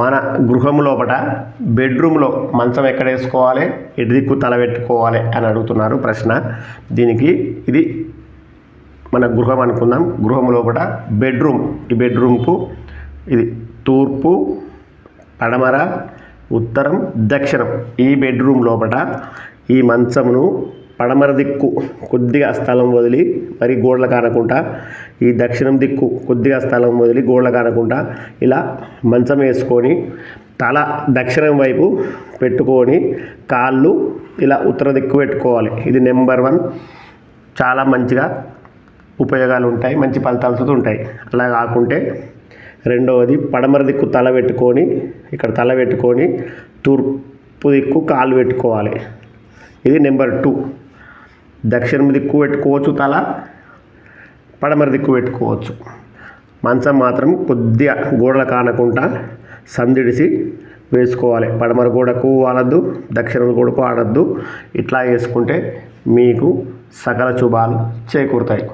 మన గృహం లోపల బెడ్రూమ్లో మంచం ఎక్కడ వేసుకోవాలి? ఎటు దిక్కు తల పెట్టుకోవాలి అని అడుగుతున్నారు ప్రశ్న. దీనికి ఇది మన గృహం అనుకుందాం. గృహం లోపల బెడ్రూమ్ ఈ బెడ్రూమ్కు ఇది తూర్పు పడమర ఉత్తరం దక్షిణం ఈ బెడ్రూమ్ లోపల ఈ మంచమును పడమర దిక్కు కొద్దిగా స్థలం వదిలి మరి గోడలు కానకుండా ఈ దక్షిణం దిక్కు కొద్దిగా స్థలం వదిలి గోడలు కానకుండా ఇలా మంచం వేసుకొని తల దక్షిణం వైపు పెట్టుకొని కాళ్ళు ఇలా ఉత్తర దిక్కు పెట్టుకోవాలి. ఇది నెంబర్ వన్. చాలా మంచిగా ఉపయోగాలు ఉంటాయి మంచి ఫలితాలతో ఉంటాయి. అలా కాకుంటే రెండవది పడమర దిక్కు తల పెట్టుకొని ఇక్కడ తల పెట్టుకొని తూర్పు దిక్కు కాలు పెట్టుకోవాలి. ఇది నెంబర్ టూ. దక్షిణం దిక్కు పెట్టుకోవచ్చు తల పడమర దిక్కు పెట్టుకోవచ్చు మంచం మాత్రం కొద్దిగా గోడలు కానకుండా సందిడిసి వేసుకోవాలి. పడమర గోడకు ఆడద్దు దక్షిణ గోడకు ఆడద్దు ఇట్లా వేసుకుంటే మీకు సకల శుభాలు చేకూరుతాయి.